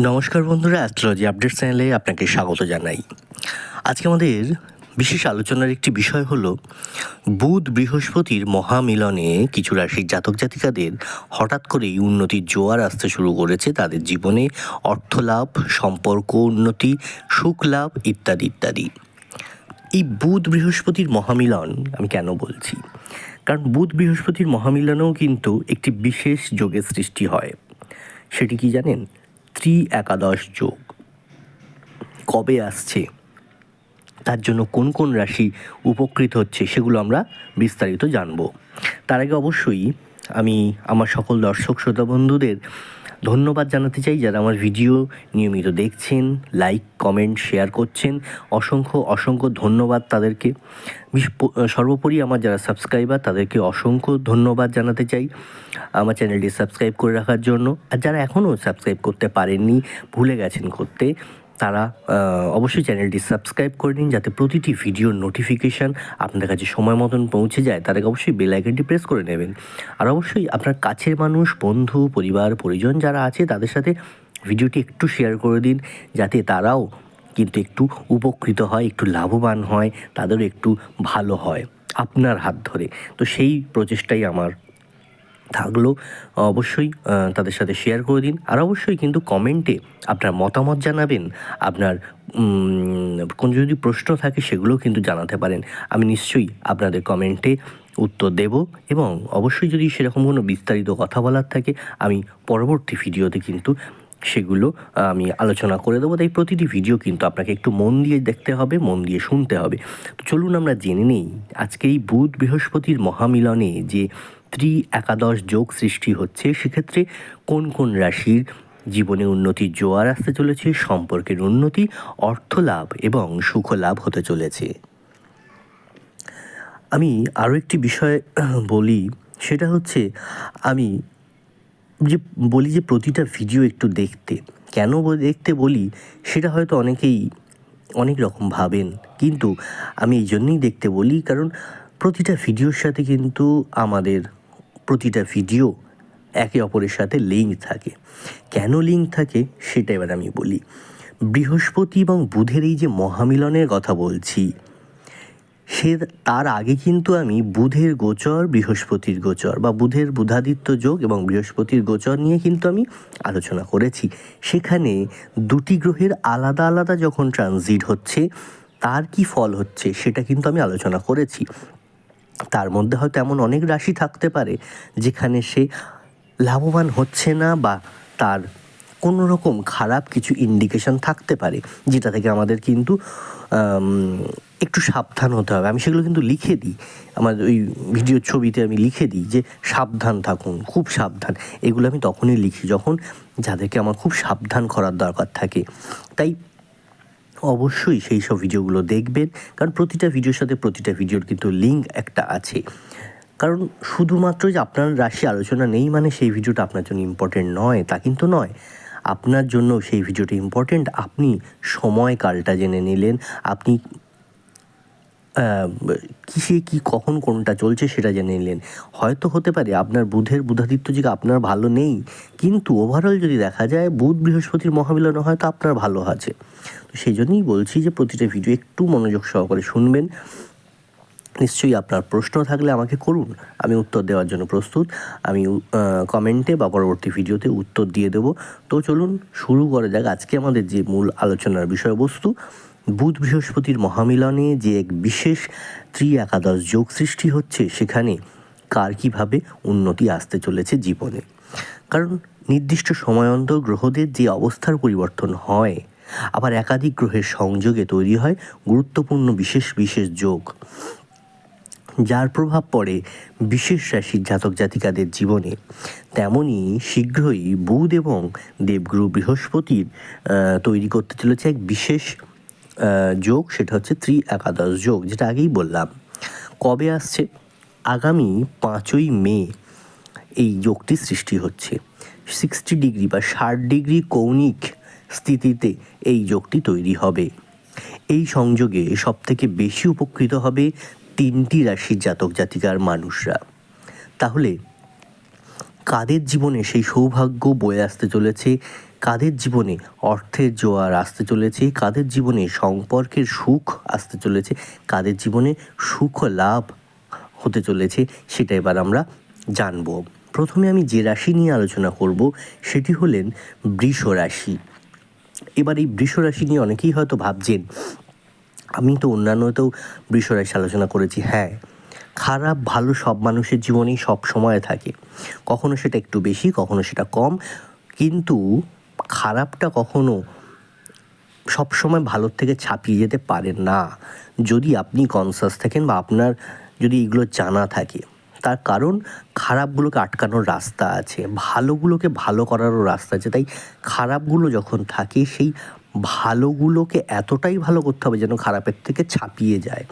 নমস্কার বন্ধুরা astrology update চ্যানেলে আপনাকে স্বাগত জানাই। আজকে আমাদের বিশেষ আলোচনার একটি বিষয় হলো, বুধ বৃহস্পতির মহামিলনে কিছু রাশির জাতক জাতিকাদের হঠাৎ করেই উন্নতির জোয়ার আসতে শুরু করেছে তাদের জীবনে অর্থ লাভ সম্পর্ক উন্নতি সুখ লাভ ইত্যাদি ইত্যাদি। এই বুধ বৃহস্পতির মহামিলন আমি কেন বলছি? কারণ বুধ বৃহস্পতির মহামিলনেও কিন্তু একটি বিশেষ যোগের সৃষ্টি হয়। সেটি কি জানেন? ত্রি একাদশ যোগ। কবে আসছে? তার জন্য কোন কোন রাশি উপকৃত হচ্ছে সেগুলো আমরা বিস্তারিত জানব। তার আগে অবশ্যই আমি আমার সকল দর্শক, শ্রোতা বন্ধুদের ধন্যবাদ জানাতে চাই যারা আমার ভিডিও নিয়মিত দেখছেন লাইক কমেন্ট শেয়ার করছেন। অসংখ্য অসংখ্য ধন্যবাদ তাদেরকে। সর্বোপরি আমার যারা সাবস্ক্রাইবার তাদেরকে অসংখ্য ধন্যবাদ জানাতে চাই আমার চ্যানেলটি সাবস্ক্রাইব করে রাখার জন্য। আর যারা এখনও সাবস্ক্রাইব করতে পারেননি, ভুলে গেছেন করতে তারা অবশ্যই চ্যানেলটি সাবস্ক্রাইব করে নিন যাতে প্রতিটি ভিডিওর নোটিফিকেশান আপনাদের কাছে সময় মতন পৌঁছে যায়। আগে অবশ্যই বেল আইকনটি প্রেস করে নেবেন। আর অবশ্যই আপনার কাছের মানুষ, বন্ধু, পরিবার, পরিজন যারা আছে, তাদের সাথে ভিডিওটি একটু শেয়ার করে দিন যাতে তারাও কিন্তু একটু উপকৃত হয়, একটু লাভবান হয়, তাদেরও একটু ভালো হয় আপনার হাত ধরে। তো সেই প্রচেষ্টাই আমার থাকল অবশ্যই তাদের সাথে শেয়ার করে দিন। আর অবশ্যই কিন্তু কমেন্টে আপনার মতামত জানাবেন। আপনার কোনো যদি প্রশ্ন থাকে সেগুলোও কিন্তু জানাতে পারেন। আমি নিশ্চয়ই আপনাদের কমেন্টে উত্তর দেব এবং অবশ্যই যদি সেরকম কোনো বিস্তারিত কথা বলার থাকে, আমি পরবর্তী ভিডিওতে কিন্তু সেগুলো আমি আলোচনা করে দেবো। তাই প্রতিটি ভিডিও কিন্তু আপনাকে একটু মন দিয়ে দেখতে হবে, মন দিয়ে শুনতে হবে। তো চলুন আমরা জেনে নেই আজকে এই বুধ বৃহস্পতির মহামিলনে যে ত্রি একাদশ যোগ সৃষ্টি হচ্ছে, সেক্ষেত্রে কোন কোন রাশির জীবনে উন্নতির জোয়ার আসতে চলেছে, সম্পর্কের উন্নতি অর্থ লাভ এবং সুখ লাভ হতে চলেছে। আমি আরও একটি বিষয় বলি, সেটা হচ্ছে আমি যে বলি যে প্রতিটা ভিডিও একটু দেখতে। কেন দেখতে বলি, সেটা হয়তো অনেকেই অনেক রকম ভাবেন, কিন্তু আমি এই জন্যই দেখতে বলি, কারণ প্রতিটা ভিডিওর সাথে কিন্তু আমাদের প্রতিটা ভিডিও একে অপরের সাথে লিঙ্ক থাকে। কেন লিঙ্ক থাকে সেটা এবার আমি বলি। বৃহস্পতি এবং বুধের এই যে মহামিলনের কথা বলছি, সে তার আগে কিন্তু আমি বুধের গোচর, বৃহস্পতির গোচর বা বুধের বুধাদিত্য যোগ এবং বৃহস্পতির গোচর নিয়ে কিন্তু আমি আলোচনা করেছি। সেখানে দুটি গ্রহের আলাদা আলাদা যখন ট্রানজিট হচ্ছে, তার কি ফল হচ্ছে সেটা কিন্তু আমি আলোচনা করেছি। তার মধ্যে হয়তো এমন অনেক রাশি থাকতে পারে যেখানে সে লাভবান হচ্ছে না বা তার কোনো রকম খারাপ কিছু ইন্ডিকেশন থাকতে পারে, যেটা থেকে আমাদের কিন্তু একটু সাবধান হতে হবে। আমি সেগুলো কিন্তু লিখে দিই। আমার ওই ভিডিওর ছবিতে আমি লিখে দিই যে, সাবধান থাকুন, খুব সাবধান। এগুলো আমি তখনই লিখি যখন যাদেরকে আমার খুব সাবধান করার দরকার থাকে। তাই অবশ্যই সেই সব ভিডিওগুলো দেখবেন, কারণ প্রতিটা ভিডিওর সাথে প্রতিটা ভিডিওর কিন্তু লিঙ্ক একটা আছে। কারণ শুধুমাত্র যে আপনার রাশি আলোচনা নেই মানে সেই ভিডিওটা আপনার জন্য ইম্পর্টেন্ট নয়, তা কিন্তু নয়। আপনার জন্য সেই ভিডিওটা ইম্পর্টেন্ট আপনি সময়কালটা জেনে নিলেন, আপনি কিসে কি কখন কোনটা চলছে সেটা জেনে নিলেন। হয়তো হতে পারে আপনার বুধের বুধাদিত্য যে আপনার ভালো নেই? কিন্তু ওভারঅল যদি দেখা যায়, বুধ বৃহস্পতির মহামিলনে হয়তো আপনার ভালো আছে। তো সেই জন্যই বলছি যে প্রতিটা ভিডিও একটু মনোযোগ সহকারে শুনবেন। নিশ্চয়ই আপনার প্রশ্ন থাকলে আমাকে করুন। আমি উত্তর দেওয়ার জন্য প্রস্তুত। আমি কমেন্টে বা পরবর্তী ভিডিওতে উত্তর দিয়ে দেবো। তো চলুন শুরু করা যাক আজকে আমাদের যে মূল আলোচনার বিষয়বস্তু। বুধ বৃহস্পতির মহামিলনে যে এক বিশেষ ত্রি একাদশ যোগ সৃষ্টি হচ্ছে, সেখানে কার কীভাবে উন্নতি আসতে চলেছে জীবনে? কারণ নির্দিষ্ট সময়ন্তর গ্রহদের যে অবস্থার পরিবর্তন হয়, আবার একাধিক গ্রহের সংযোগে তৈরি হয় গুরুত্বপূর্ণ বিশেষ বিশেষ যোগ। যার প্রভাব পড়ে বিশেষ রাশির জাতক জাতিকাদের জীবনে। তেমনি শীঘ্রই বুধ এবং দেবগুরু বৃহস্পতির তৈরি করতে চলেছে এক বিশেষ যোগ, সেটা হচ্ছে ত্রি একাদশ যোগ, যেটা আগেই বললাম। কবে আসছে? আগামী পাঁচই মে এই যোগটি সৃষ্টি হচ্ছে। সিক্সটি ডিগ্রি বা ষাট ডিগ্রি কৌণিক স্থিতিতে এই যোগটি তৈরি হবে। এই সংযোগে সবথেকে বেশি উপকৃত হবে তিনটি রাশির জাতক জাতিকার মানুষরা। তাহলে, কাদের জীবনে সেই সৌভাগ্য বয়ে আসতে চলেছে? কাদের জীবনে অর্থের জোয়ার আসতে চলেছে? কাদের জীবনে সম্পর্কের সুখ আসতে চলেছে? কাদের জীবনে সুখ লাভ হতে চলেছে? সেটা এবার আমরা জানব। প্রথমে আমি যে রাশি নিয়ে আলোচনা করব, সেটি হলেন বৃষ রাশি। এবার এই বৃষ রাশি নিয়ে অনেকেই হয়তো ভাবছেন, আমি তো অন্যান্যতেও বৃষ রাশি আলোচনা করেছি। হ্যাঁ খারাপ, ভালো সব মানুষের জীবনেই সব সময় থাকে। কখনো সেটা একটু বেশি, কখনো সেটা কম। কিন্তু খারাপটা কখনো সবসময় ভালোর থেকে ছাপিয়ে যেতে পারেন না। যদি আপনি কনসাস থাকেন বা আপনার যদি এগুলো জানা থাকে, তার কারণ খারাপগুলোকে আটকানোর রাস্তা আছে, ভালোগুলোকে ভালো করারও রাস্তা আছে। তাই খারাপগুলো যখন থাকে, সেই ভালোগুলোকে এতটাই ভালো করতে হবে যেন খারাপের থেকে ছাপিয়ে যায়।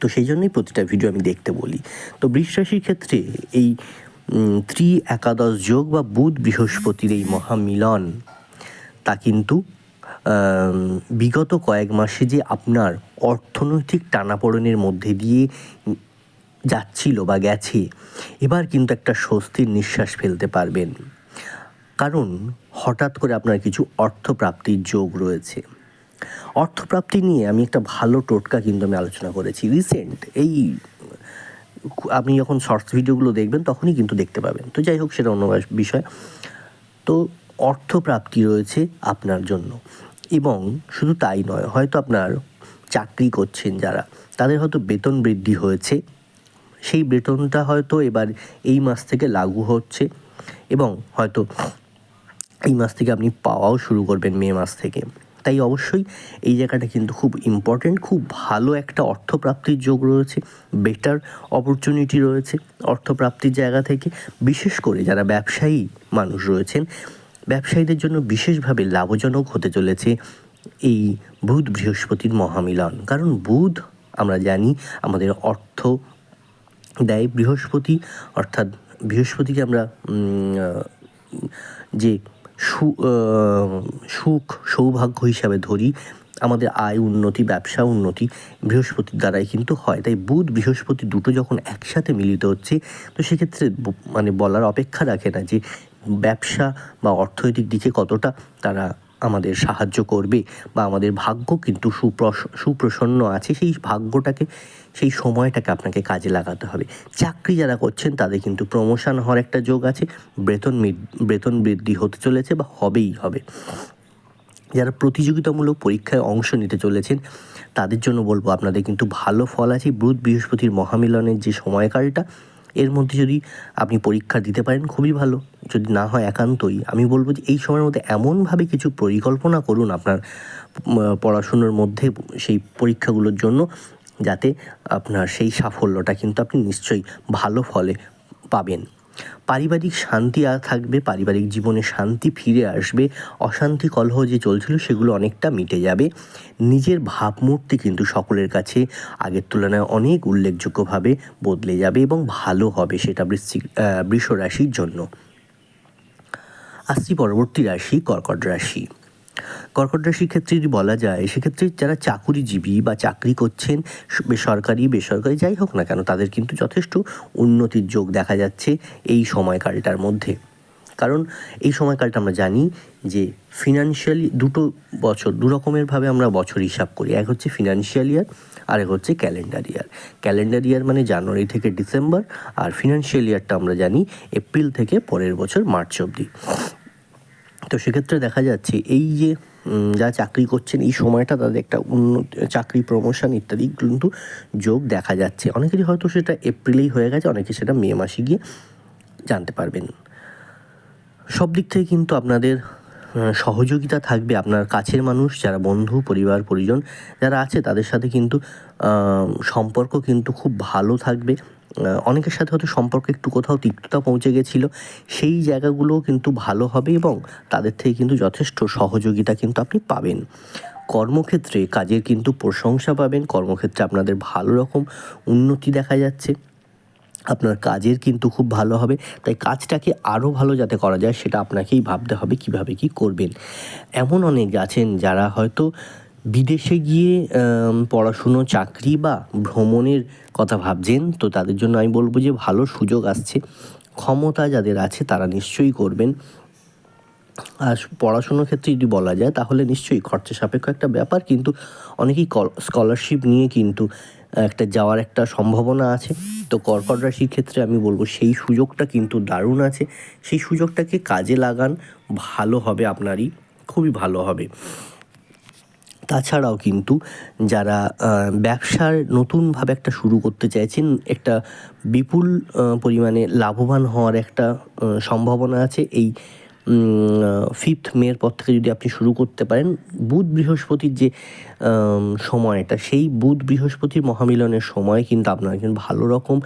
তো সেই জন্যই প্রতিটা ভিডিও আমি দেখতে বলি। তো বৃষ রাশির ক্ষেত্রে এই ত্রি একাদশ যোগ বা বুধ বৃহস্পতির এই মহামিলন, তা কিন্তু বিগত কয়েক মাসে যে আপনার অর্থনৈতিক টানাপোড়েনের মধ্যে দিয়ে যাচ্ছিল বা গেছে, এবার কিন্তু একটা স্বস্তির নিঃশ্বাস ফেলতে পারবেন। কারণ, হঠাৎ করে আপনার কিছু অর্থপ্রাপ্তির যোগ রয়েছে। অর্থপ্রাপ্তি নিয়ে আমি একটা ভালো টোটকা কিন্তু আমি আলোচনা করেছি। রিসেন্ট এই আপনি যখন শর্টস ভিডিওগুলো দেখবেন, তখনই কিন্তু দেখতে পাবেন। তো যাই হোক, সেটা অন্য বিষয়। তো অর্থপ্রাপ্তি রয়েছে আপনার জন্য। এবং শুধু তাই নয়, হয়তো আপনার চাকরি করছেন যারা, তাদের হয়তো বেতন বৃদ্ধি হয়েছে। সেই বেতনটা হয়তো এবার এই মাস থেকে লাগু হচ্ছে এবং হয়তো এই মাস থেকে আপনি পাওয়াও শুরু করবেন মে মাস থেকে। তাই অবশ্যই এই জায়গাটা কিন্তু খুব ইম্পর্ট্যান্ট খুব ভালো একটা অর্থপ্রাপ্তির যোগ রয়েছে বেটার অপরচুনিটি রয়েছে অর্থপ্রাপ্তির জায়গা থেকে। বিশেষ করে যারা ব্যবসায়ী মানুষ রয়েছেন, ব্যবসায়ীদের জন্য বিশেষভাবে লাভজনক হতে চলেছে এই বুধ বৃহস্পতির মহামিলন। কারণ বুধ, আমরা জানি, আমাদের অর্থ দেয় বৃহস্পতি, অর্থাৎ বৃহস্পতিকে আমরা যে সু সুখ সৌভাগ্য হিসাবে ধরি, আমাদের আয় উন্নতি, ব্যবসা উন্নতি বৃহস্পতির দ্বারাই কিন্তু হয়। তাই বুধ, বৃহস্পতি দুটো যখন একসাথে মিলিত হচ্ছে, তো সেক্ষেত্রে মানে বলার অপেক্ষা রাখে না যে ব্যবসা বা অর্থনৈতিক দিকে কতটা তারা আমাদের সাহায্য করবে বা আমাদের ভাগ্য কিন্তু সুপ্রস, সুপ্রসন্ন আছে, সেই ভাগ্যটাকে, সেই সময়টাকে আপনাকে কাজে লাগাতে হবে। চাকরি যারা করছেন, তাদের কিন্তু প্রমোশন হওয়ার একটা যোগ আছে, বেতন বেতন বৃদ্ধি হতে চলেছে বা হবেই হবে। যারা প্রতিযোগিতামূলক পরীক্ষায় অংশ নিতে চলেছেন, তাদের জন্য বলব আপনাদের কিন্তু ভালো ফল আছে। বুধ বৃহস্পতির মহামিলনের যে সময়কালটা এর মধ্যে যদি আপনি পরীক্ষা দিতে পারেন, খুবই ভালো। যদি না হয় একান্তই। আমি বলব যে এই সময়ের মধ্যে এমনভাবে কিছু পরিকল্পনা করুন আপনার পড়াশুনোর মধ্যে সেই পরীক্ষাগুলোর জন্য, যাতে আপনার সেই সাফল্যটা কিন্তু আপনি নিশ্চয়ই ভালো ফলে পাবেন। পারিবারিক শান্তি আর থাকবে, পারিবারিক জীবনে শান্তি ফিরে আসবে, অশান্তি কলহ যে চলছিল সেগুলো অনেকটা মিটে যাবে। নিজের ভাবমূর্তি কিন্তু সকলের কাছে আগের তুলনায় অনেক উল্লেখযোগ্যভাবে বদলে যাবে এবং ভালো হবে সেটা বৃশ্চিক বৃষ রাশির জন্য। আসছি পরবর্তী রাশি? কর্কট রাশি। কর্কট রাশির ক্ষেত্রে যদি বলা যায়, সেক্ষেত্রে যারা চাকুরিজীবী বা চাকরি করছেন বেসরকারি বেসরকারি যাই হোক না কেন, তাদের কিন্তু যথেষ্ট উন্নতির যোগ দেখা যাচ্ছে এই সময়কালটার মধ্যে। কারণ এই সময়কালটা আমরা জানি যে ফিনান্সিয়ালি দুটো বছর, দু রকমেরভাবে আমরা বছর হিসাব করি। এক হচ্ছে ফিনান্সিয়াল ইয়ার আর এক হচ্ছে ক্যালেন্ডার ইয়ার ক্যালেন্ডার ইয়ার মানে জানুয়ারি থেকে ডিসেম্বর আর ফিনান্সিয়াল ইয়ারটা আমরা জানি এপ্রিল থেকে পরের বছর মার্চ অবধি। তো সেক্ষেত্রে দেখা যাচ্ছে এই যে যারা চাকরি করছেন, এই সময়টা তাদের একটা উন্নত, চাকরি প্রমোশন ইত্যাদি কিন্তু যোগ দেখা যাচ্ছে। অনেকেরই হয়তো সেটা এপ্রিলেই হয়ে গেছে, অনেকে সেটা মে মাসে গিয়ে জানতে পারবেন। সব দিক থেকে কিন্তু আপনাদের সহযোগিতা থাকবে আপনার কাছের মানুষ, যারা বন্ধু, পরিবার, পরিজন যারা আছে, তাদের সাথে কিন্তু সম্পর্ক কিন্তু খুব ভালো থাকবে। অনেকের সাথে হয়তো সম্পর্ক একটু কোথাও তিক্ততা পৌঁছে গেছিল। সেই জায়গাগুলোও কিন্তু ভালো হবে এবং তাদের থেকে কিন্তু যথেষ্ট সহযোগিতা কিন্তু আপনি পাবেন। কর্মক্ষেত্রে কাজের কিন্তু প্রশংসা পাবেন। কর্মক্ষেত্রে আপনাদের ভালো রকম উন্নতি দেখা যাচ্ছে। আপনার কাজের কিন্তু খুব ভালো হবে। তাই কাজটাকে আরও ভালো যাতে করা যায়, সেটা আপনাকেই ভাবতে হবে কীভাবে কি করবেন। এমন অনেক আছেন যারা হয়তো বিদেশে গিয়ে পড়াশুনো, চাকরি বা ভ্রমণের কথা ভাবছেন। তো তাদের জন্য আমি বলব যে ভালো সুযোগ আসছে। ক্ষমতা যাদের আছে তারা নিশ্চয়ই করবেন। আর পড়াশুনোর ক্ষেত্রে যদি বলা যায়, তাহলে নিশ্চয়ই খরচা সাপেক্ষ একটা ব্যাপার। কিন্তু অনেকেই স্কলারশিপ নিয়ে কিন্তু একটা যাওয়ার একটা সম্ভাবনা আছে। তো কর্কট রাশির ক্ষেত্রে আমি বলব সেই সুযোগটা কিন্তু দারুণ আছে। সেই সুযোগটাকে কাজে লাগান, ভালো হবে আপনারই, খুবই ভালো হবে। তাছাড়াও কিন্তু যারা ব্যবসার নতুনভাবে একটা শুরু করতে চাইছেন, একটা বিপুল পরিমাণে লাভবান হওয়ার একটা সম্ভাবনা আছে। এই ফিফথ মের পর থেকে যদি আপনি শুরু করতে পারেন, বুধ বৃহস্পতির যে সময়টা, সেই বুধ বৃহস্পতির মহামিলনের সময় কিন্তু আপনার একজন ভালো রকম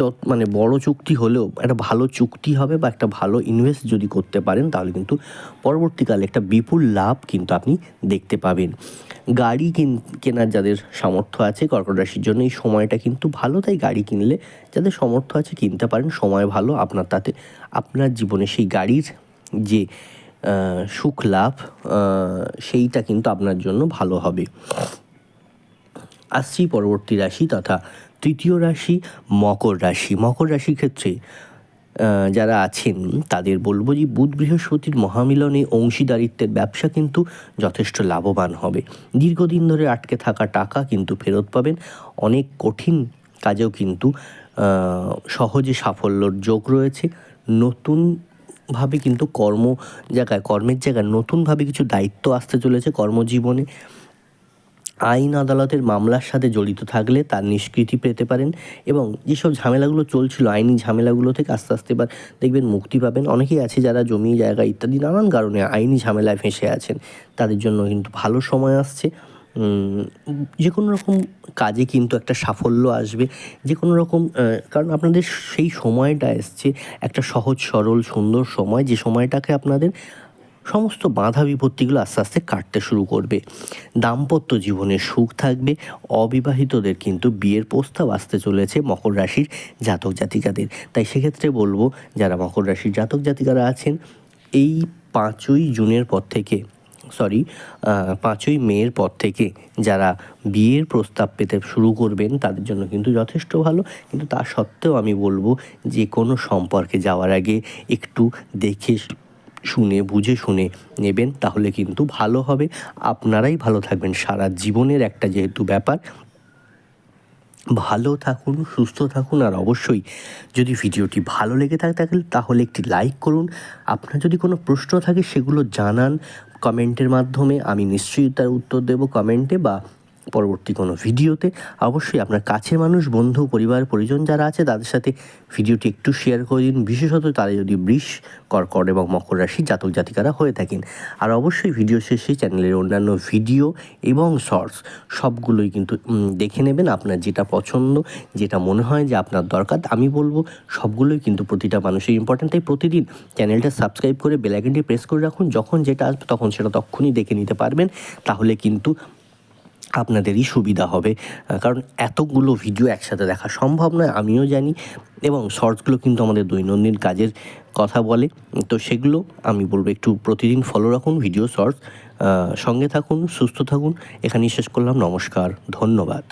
যত মানে বড় চুক্তি হলেও একটা ভালো চুক্তি হবে বা একটা ভালো ইনভেস্ট যদি করতে পারেন, তাহলে কিন্তু পরবর্তীকালে একটা বিপুল লাভ কিন্তু আপনি দেখতে পাবেন। গাড়ি কিন, কেনার যাদের সামর্থ্য আছে কর্কট রাশির জন্য এই সময়টা কিন্তু ভালো, তাই গাড়ি কিনলে যাদের সামর্থ্য আছে কিনতে পারেন, সময় ভালো, আপনার তাতে, আপনার জীবনে সেই গাড়ির যে সুখ লাভ সেইটা কিন্তু আপনার জন্য ভালো হবে। আসছি পরবর্তী রাশি তথা তৃতীয় রাশি মকর রাশি। মকর রাশির ক্ষেত্রে যারা আছেন, তাদের বলব যে বুধ, বৃহস্পতির মহামিলনে অংশীদারিত্বের ব্যবসা কিন্তু যথেষ্ট লাভবান হবে। দীর্ঘদিন ধরে আটকে থাকা টাকা কিন্তু ফেরত পাবেন। অনেক কঠিন কাজেও কিন্তু সহজে সাফল্যর যোগ রয়েছে। নতুনভাবে কিন্তু কর্ম জায়গায়, কর্মের জায়গায় নতুনভাবে কিছু দায়িত্ব আসতে চলেছে কর্মজীবনে। আইন আদালতের মামলার সাথে জড়িত থাকলে তার নিষ্কৃতি পেতে পারেন এবং যেসব ঝামেলাগুলো চলছিল, আইনি ঝামেলাগুলো থেকে আস্তে আস্তে এবার দেখবেন মুক্তি পাবেন। অনেকেই আছে যারা জমি, জায়গা ইত্যাদি নানান কারণে আইনি ঝামেলায় ফেঁসে আছেন। তাদের জন্য কিন্তু ভালো সময় আসছে। যে কোনো রকম কাজে কিন্তু একটা সাফল্য আসবে। যে কোনো রকম কারণ আপনাদের সেই সময়টা এসছে, একটা সহজ, সরল, সুন্দর সময়। যে সময়টাকে আপনাদের সমস্ত বাধা বিপত্তিগুলো আস্তে আস্তে কাটতে শুরু করবে। দাম্পত্য জীবনে সুখ থাকবে, অবিবাহিতদের কিন্তু বিয়ের প্রস্তাব আসতে চলেছে মকর রাশির জাতক জাতিকাদের। তাই সেক্ষেত্রে বলব, যারা মকর রাশির জাতক জাতিকারা আছেন, এই পাঁচই জুনের পর থেকে সরি পাঁচই মেয়ের পর থেকে যারা বিয়ের প্রস্তাব পেতে শুরু করবেন, তাদের জন্য কিন্তু যথেষ্ট ভালো। কিন্তু তা সত্ত্বেও আমি বলব, যে কোনো সম্পর্কে যাওয়ার আগে একটু দেখে শুনে, বুঝে শুনে নেবেন, তাহলে কিন্তু ভালো হবে। আপনারাই ভালো থাকবেন। সারা জীবনের একটা যেহেতু ব্যাপার। ভালো থাকুন, সুস্থ থাকুন, আর অবশ্যই যদি ভিডিওটি ভালো লেগে থাকে তাহলে একটি লাইক করুন। আপনার যদি কোনো প্রশ্ন থাকে, সেগুলো জানান কমেন্টের মাধ্যমে। আমি নিশ্চয়ই তার উত্তর দেব কমেন্টে বা পরবর্তী কোনো ভিডিওতে। অবশ্যই আপনার কাছের মানুষ, বন্ধু, পরিবার, পরিজন যারা আছে, তাদের সাথে ভিডিওটি একটু শেয়ার করে দিন। বিশেষত তারা যদি বৃষ, কর্কট এবং মকর রাশি জাতক জাতিকারা হয়ে থাকেন। আর অবশ্যই ভিডিও শেষে চ্যানেলের অন্যান্য ভিডিও এবং শর্টস সবগুলোই কিন্তু দেখে নেবেন। আপনার যেটা পছন্দ, যেটা মনে হয় যে আপনার দরকার, আমি বলব সবগুলোই কিন্তু প্রতিটা মানুষের ইম্পর্ট্যান্ট তাই প্রতিদিন চ্যানেলটা সাবস্ক্রাইব করে বেলাইকনটি প্রেস করে রাখুন। যখন যেটা আসবে, তখন সেটা তখনই দেখে নিতে পারবেন। তাহলে কিন্তু আপনাদেরই সুবিধা হবে। কারণ এতগুলো ভিডিও একসাথে দেখা সম্ভব নয়, আমিও জানি এবং শর্টসগুলো কিন্তু আমাদের দৈনন্দিন কাজের কথা বলে। তো সেগুলো আমি বলব একটু প্রতিদিন ফলো রাখুন ভিডিও শর্টস সঙ্গে থাকুন, সুস্থ থাকুন। এখানেই শেষ করলাম, নমস্কার, ধন্যবাদ।